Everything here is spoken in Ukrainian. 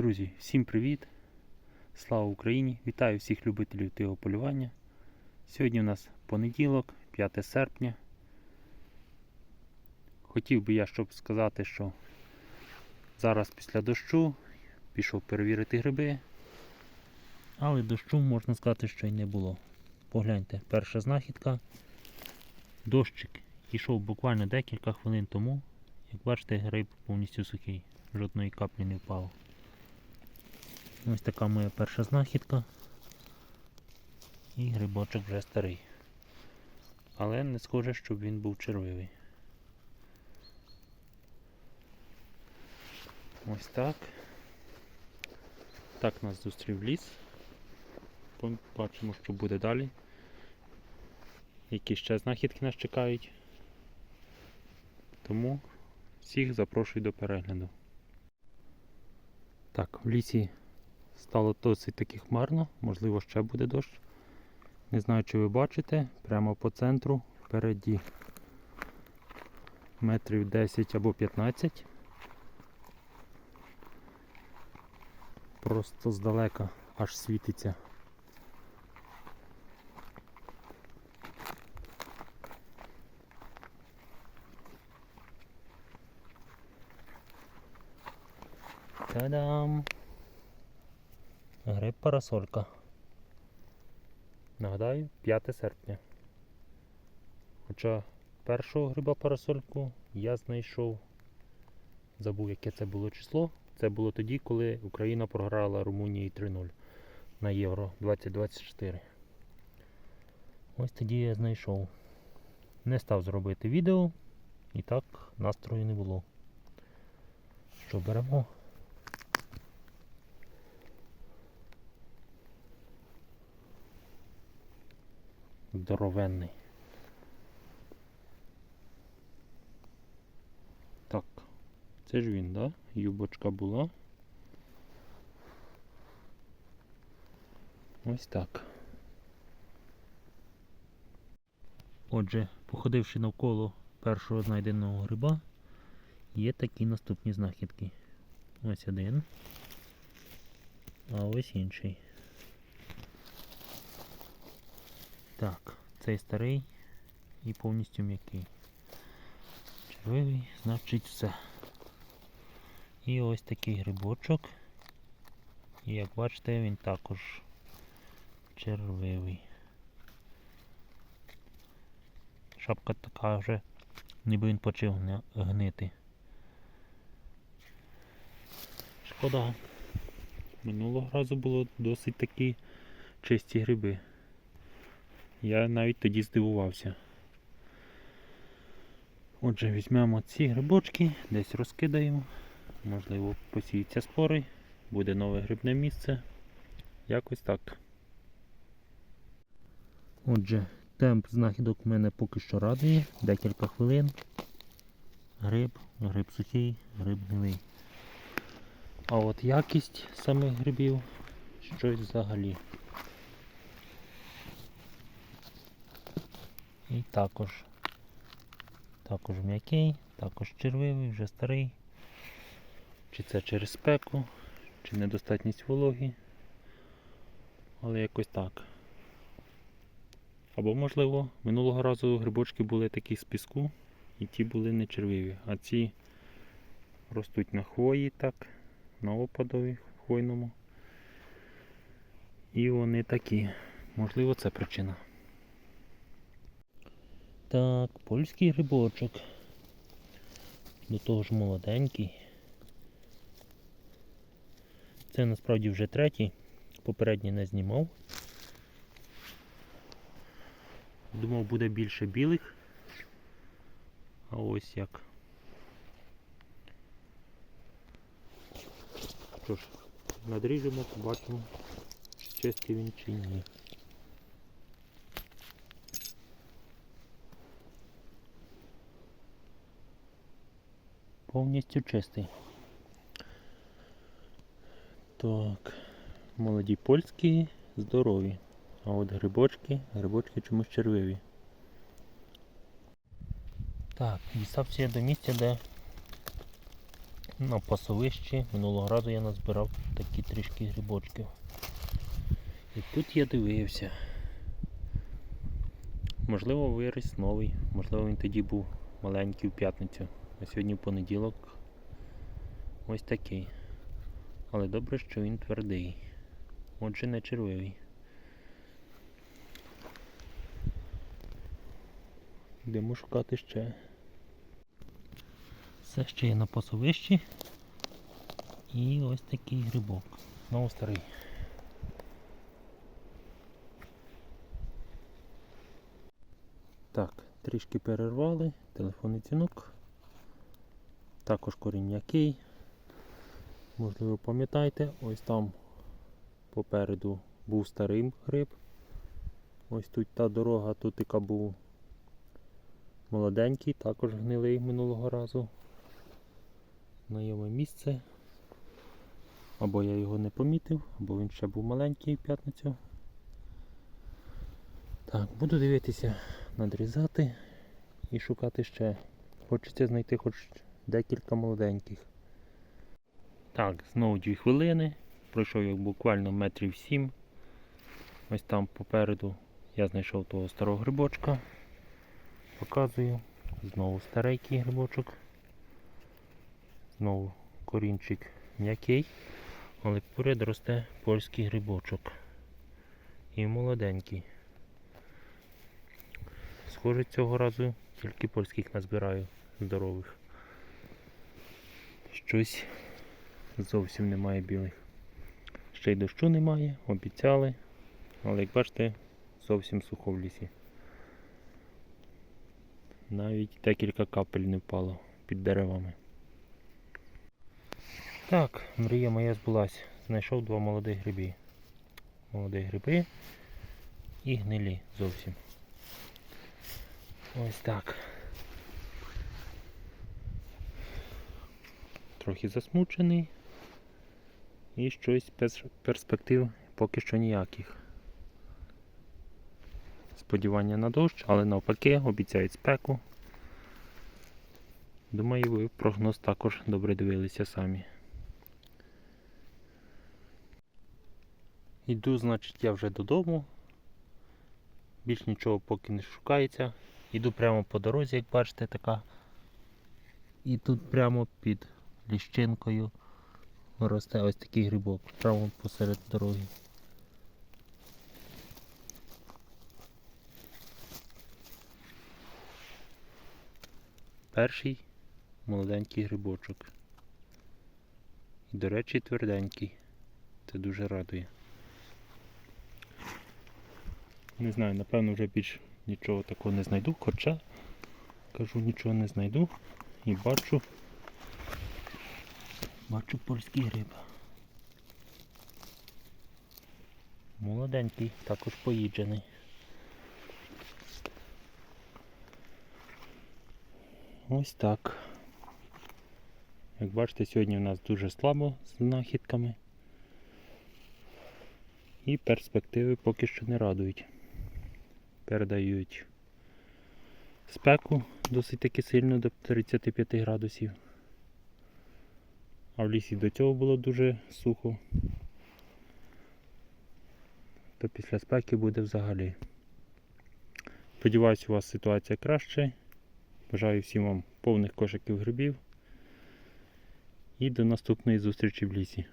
Друзі, всім привіт! Слава Україні! Вітаю всіх любителів тигого полювання. Сьогодні у нас понеділок, 5 серпня. Хотів би я, щоб сказати, що зараз після дощу пішов перевірити гриби. Але дощу можна сказати, що й не було. Погляньте, перша знахідка. Дощик йшов буквально декілька хвилин тому. Як бачите, гриб повністю сухий, жодної каплі не впало. Ось така моя перша знахідка. І грибочок вже старий. Але не схоже, щоб він був червивий. Ось так. Так нас зустрів ліс. Бачимо, що буде далі. Які ще знахідки нас чекають. Тому всіх запрошую до перегляду. Так, в лісі стало досить таки хмарно, можливо ще буде дощ. Не знаю, чи ви бачите, прямо по центру впереді метрів 10 або 15. Просто здалека аж світиться. Та-дам! Гриб парасолька. Нагадаю, 5 серпня. Хоча першого гриба парасольку я знайшов, забув яке це було число. Це було тоді, коли Україна програла Румунії 3-0 на Євро 2024. Ось тоді я знайшов. Не став зробити відео і так настрою не було. Що беремо? Здоровенний. Так, це ж він, да? Юбочка була. Ось так. Отже, походивши навколо першого знайденого гриба, є такі наступні знахідки. Ось один, а ось інший. Так, цей старий і повністю м'який. Червивий, значить все. І ось такий грибочок. І як бачите, він також червивий. Шапка така вже, ніби він почав гнити. Шкода. Минулого разу було досить такі чисті гриби. Я навіть тоді здивувався. Отже, візьмемо ці грибочки, десь розкидаємо, можливо, посіються спори, буде нове грибне місце. Якось так. Отже, темп знахідок в мене поки що радує. Декілька хвилин. Гриб, гриб сухий, гриб гнилий. А от якість самих грибів щось взагалі. І також також м'який, також червивий, вже старий. Чи це через спеку, чи недостатність вологи. Але якось так. Або, можливо, минулого разу грибочки були такі з піску, і ті були не червиві, а ці ростуть на хвої так, на опадові хвойному. І вони такі. Можливо, це причина. Так, польський грибочок. До того ж молоденький. Це насправді вже третій. Попередній не знімав. Думав буде більше білих. А ось як. Що ж, надріжемо, побачимо, чи чистий він чи ні. Повністю чистий. Так, молоді польські, здорові. А от грибочки, грибочки чомусь червиві. Так, дістався я до місця, де На пасовищі минулого разу я назбирав такі трішки грибочків. І тут я дивився. Можливо, виріс новий, можливо, він тоді був маленький в п'ятницю. А сьогодні понеділок ось такий. Але добре, що він твердий. Отже, не червивий. Йдемо шукати ще. Все ще є на пасовищі. І ось такий грибок. Знову старий. Так, трішки перервали, телефонний дзвінок. Також корінь м'який. Можливо, пам'ятаєте, ось там попереду був старий гриб. Ось тут та дорога, тут яка був молоденький, також гнилий минулого разу. Знайоме місце. Або я його не помітив, або він ще був маленький в п'ятницю. Так, буду дивитися, надрізати і шукати ще. Хочеться знайти хоч декілька молоденьких. Так, знову дві хвилини. Пройшов я буквально метрів сім. Ось там попереду я знайшов того старого грибочка. Показую. Знову старенький грибочок. Знову корінчик м'який, але поряд росте польський грибочок. І молоденький. Схоже, цього разу тільки польських назбираю здорових. Щось зовсім немає білих. Ще й дощу немає, обіцяли, але як бачите, зовсім сухо в лісі. Навіть декілька капель не впало під деревами. Так, мрія моя збулась. Знайшов два молодих гриби. Молоді гриби і гнилі зовсім. Ось так. Трохи засмучений. І щось без перспектив поки що ніяких. Сподівання на дощ, але навпаки обіцяють спеку. Думаю, ви прогноз також добре дивилися самі. Йду, значить, я вже додому. Більш нічого поки не шукається. Йду прямо по дорозі, як бачите, така. І тут прямо під ліщинкою росте ось такий грибок, прямо посеред дороги. Перший молоденький грибочок. І, до речі, тверденький. Це дуже радує. Не знаю, напевно вже більш нічого такого не знайду, хоча кажу нічого не знайду і бачу бачу польський гриб. Молоденький, також поїджений. Ось так. Як бачите, сьогодні у нас дуже слабо з знахідками. І перспективи поки що не радують. Передають спеку досить таки сильно до 35 градусів. А в лісі до цього було дуже сухо. То після спеки буде взагалі. Сподіваюсь, у вас ситуація краще. Бажаю всім вам повних кошиків грибів. І до наступної зустрічі в лісі.